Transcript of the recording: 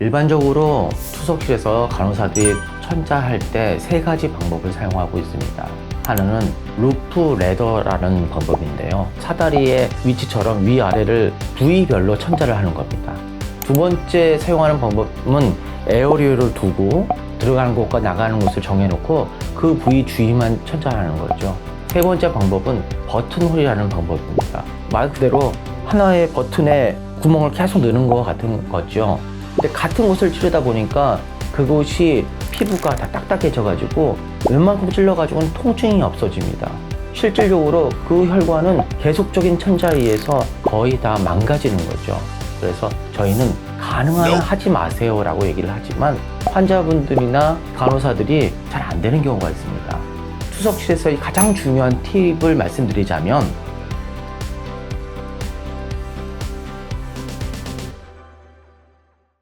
일반적으로 투석실에서 간호사들이 천자할 때 세 가지 방법을 사용하고 있습니다. 하나는 루프 레더라는 방법인데요. 사다리의 위치처럼 위아래를 부위별로 천자를 하는 겁니다. 두 번째 사용하는 방법은 에어리어를 두고 들어가는 곳과 나가는 곳을 정해놓고 그 부위 주위만 천자하는 거죠. 세 번째 방법은 버튼홀이라는 방법입니다. 말 그대로 하나의 버튼에 구멍을 계속 넣는 것 같은 거죠. 근데 같은 곳을 찌르다 보니까 그곳이 피부가 다 딱딱해져가지고 웬만큼 찔러가지고는 통증이 없어집니다. 실질적으로 그 혈관은 계속적인 천자에 의해서 거의 다 망가지는 거죠. 그래서 저희는 가능한 한 하지 마세요라고 얘기를 하지만 환자분들이나 간호사들이 잘 안 되는 경우가 있습니다. 투석실에서 가장 중요한 팁을 말씀드리자면